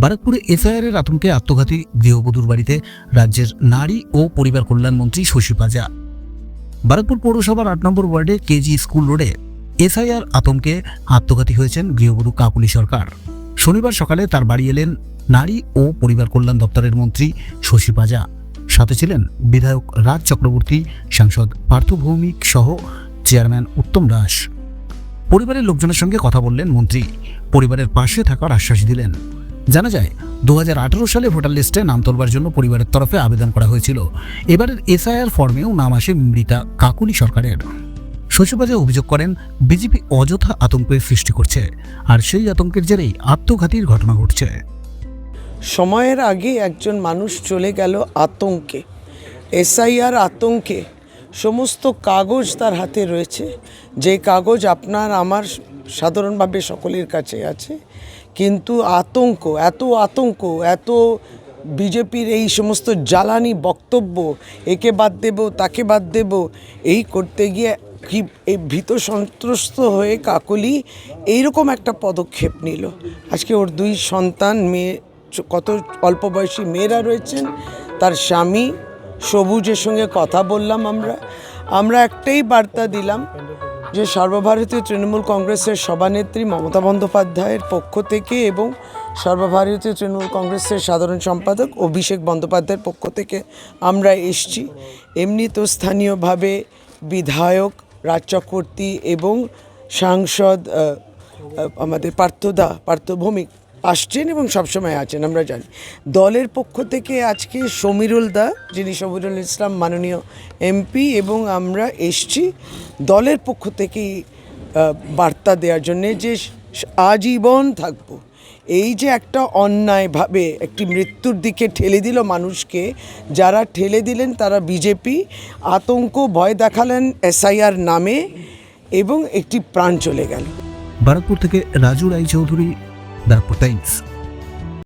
বারাকপুরে এসআইআরের আতঙ্কে আত্মঘাতী গৃহবধূর বাড়িতে রাজ্যের নারী ও পরিবার কল্যাণ মন্ত্রী শশী পাজা। বারাকপুর পৌরসভার আট নম্বর ওয়ার্ডে কেজি স্কুল রোডে এসআইআর আতঙ্কে আত্মঘাতী হয়েছেন গৃহবধূ কাকুলি সরকার। শনিবার সকালে তার বাড়ি এলেন নারী ও পরিবার কল্যাণ দপ্তরের মন্ত্রী শশী পাজা। সাথে ছিলেন বিধায়ক রাজ চক্রবর্তী, সাংসদ পার্থ ভৌমিক সহ চেয়ারম্যান উত্তম দাস। পরিবারের লোকজনের সঙ্গে কথা বললেন মন্ত্রী। পরিবারের পাশে থাকার আশ্বাস দিলেন। জানা যায় দু হাজার আঠেরো সালে ভোটার লিস্টে নাম তোলবার জন্য পরিবারের তরফে আবেদন করা হয়েছিল। এবারের এসআইআর ফর্মেও নাম আসে মৃতা কাকুলি সরকারের। শশীবাজে অভিযোগ করেন, বিজেপি অযথা আতঙ্কের সৃষ্টি করছে, আর সেই আতঙ্কের জেরেই আত্মঘাতীর ঘটনা ঘটছে। সময়ের আগে একজন মানুষ চলে গেল আতঙ্কে। এসআইআর আতঙ্কে সমস্ত কাগজ তার হাতে রয়েছে। যে কাগজ আপনার, আমার সাধারণভাবে সকলের কাছে আছে। কিন্তু আতঙ্ক, এত আতঙ্ক, এত বিজেপির এই সমস্ত জ্বালানি বক্তব্য, একে বাদ দেব, তাকে বাদ দেব, এই করতে গিয়ে কি এই ভীত সন্ত্রস্ত হয়ে কাকলি এইরকম একটা পদক্ষেপ নিল। আজকে ওর দুই সন্তান, মেয়ে, কত অল্প বয়সী মেয়েরা রয়েছেন, তার স্বামী সবুজের সঙ্গে কথা বললাম আমরা। আমরা একটাই বার্তা দিলাম যে সর্বভারতীয় তৃণমূল কংগ্রেসের সভানেত্রী মমতা বন্দ্যোপাধ্যায়ের পক্ষ থেকে এবং সর্বভারতীয় তৃণমূল কংগ্রেসের সাধারণ সম্পাদক অভিষেক বন্দ্যোপাধ্যায়ের পক্ষ থেকে আমরা এসছি। এমনি তো স্থানীয়ভাবে বিধায়ক রাজ চক্রবর্তী এবং সাংসদ আমাদের পার্থদা পার্থ ভৌমিক আসছেন এবং সবসময় আছেন, আমরা জানি। দলের পক্ষ থেকে আজকে সমীরুল দা, যিনি সমীরুল ইসলাম মাননীয় এমপি এবং আমরা এসছি দলের পক্ষ থেকেই বার্তা দেওয়ার জন্যে যে আজীবন থাকব। এই যে একটা অন্যায়ভাবে একটি মৃত্যুর দিকে ঠেলে দিল মানুষকে, যারা ঠেলে দিলেন তারা বিজেপি, আতঙ্ক, ভয় দেখালেন এসআইআর নামে এবং একটি প্রাণ চলে গেল। বারাকপুর থেকে রাজু রায়চৌধুরী da potência.